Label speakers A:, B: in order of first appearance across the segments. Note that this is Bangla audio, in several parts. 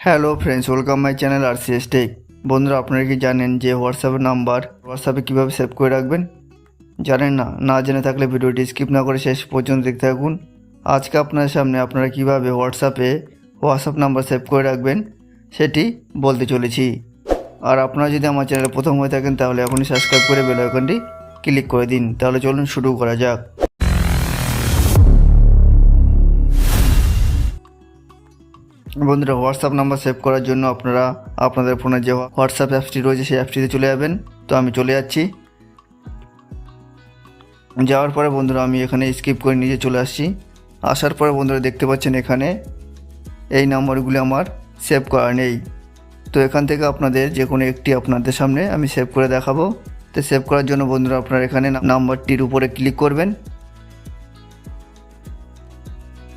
A: Hello friends welcome my channel R C S tech বন্ধুরা, আপনারা কি জানেন যে হোয়াটসঅ্যাপের নাম্বার হোয়াটসঅ্যাপে কীভাবে সেভ করে রাখবেন? জানেন না? না জেনে থাকলে ভিডিওটি স্কিপ না করে শেষ পর্যন্ত দেখতে থাকুন। আজকে আপনাদের সামনে আপনারা কীভাবে হোয়াটসঅ্যাপে হোয়াটসঅ্যাপ নাম্বার সেভ করে রাখবেন, সেটি বলতে চলেছি। আর আপনারা যদি আমার চ্যানেলে প্রথম হয়ে থাকেন, তাহলে এখনই সাবস্ক্রাইব করে বেল আইকনটি ক্লিক করে দিন। তাহলে চলুন শুরু করা যাক। বন্ধুরা হোয়াটসঅ্যাপ নাম্বার সেভ করার জন্য আপনারা আপনাদের ফোনে যে হোয়াটসঅ্যাপ অ্যাপসটি রয়েছে, সেই অ্যাপসটিতে চলে যাবেন। তো আমি চলে যাচ্ছি। যাওয়ার পরে বন্ধুরা, আমি এখানে স্কিপ করে নিজে চলে আসছি। আসার পরে বন্ধুরা, দেখতে পাচ্ছেন এখানে এই নাম্বারগুলি আমার সেভ করা নেই। তো এখান থেকে আপনাদের যে কোনো একটি আপনাদের সামনে আমি সেভ করে দেখাবো। তো সেভ করার জন্য বন্ধুরা, আপনারা এখানে নাম্বারটির উপরে ক্লিক করবেন।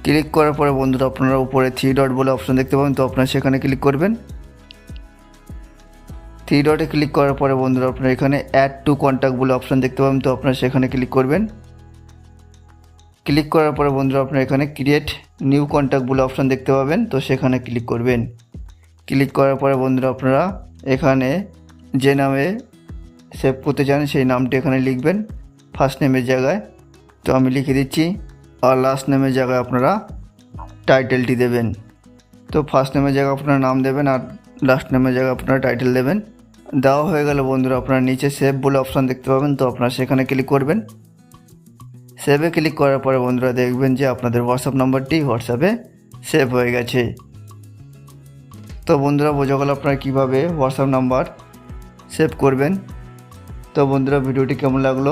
A: ক্লিক করার পরে বন্ধুরা আপনারা উপরে থ্রি ডট বলে অপশন দেখতে পাবেন। তো আপনারা সেখানে ক্লিক করবেন। থ্রি ডটে ক্লিক করার পরে বন্ধুরা আপনারা এখানে অ্যাড টু কন্ট্যাক্ট বলে অপশন দেখতে পাবেন। তো আপনারা সেখানে ক্লিক করবেন। ক্লিক করার পরে বন্ধুরা আপনারা এখানে ক্রিয়েট নিউ কন্ট্যাক্ট বলে অপশন দেখতে পাবেন। তো সেখানে ক্লিক করবেন। ক্লিক করার পরে বন্ধুরা আপনারা এখানে যে নামে সেভ করতে চান, সেই নামটি এখানে লিখবেন। ফার্স্ট নেমের জায়গায়। তো আমি লিখে দিচ্ছি আর লাস্ট নেমের জায়গায় আপনারা টাইটেলটি দেবেন। তো ফার্স্ট নেমের জায়গায় আপনারা নাম দেবেন আর লাস্ট নেমের জায়গায় আপনারা টাইটেল দেবেন। দেওয়া হয়ে গেলে বন্ধুরা, আপনারা নিচে সেভ বলে অপশান দেখতে পাবেন, তো আপনারা সেখানে ক্লিক করবেন। সেভে ক্লিক করার পরে বন্ধুরা দেখবেন যে আপনাদের হোয়াটসঅ্যাপ নাম্বারটি হোয়াটসঅ্যাপে সেভ হয়ে গেছে। তো বন্ধুরা বোঝা গেল আপনারা কীভাবে হোয়াটসঅ্যাপ নাম্বার সেভ করবেন। তো বন্ধুরা ভিডিওটি কেমন লাগল?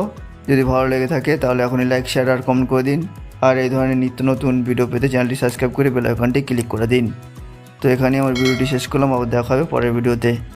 A: যদি ভালো লেগে থাকে তাহলে এখনই লাইক শেয়ার আর কমেন্ট করে দিন। আর এই ধরনের নিত্য নতুন ভিডিও পেতে চ্যানেলটি সাবস্ক্রাইব করে বেল আইকনটি ক্লিক করে দিন। তো এখানে আমার ভিডিওটি শেষ করলাম, আবার দেখা হবে পরের ভিডিওতে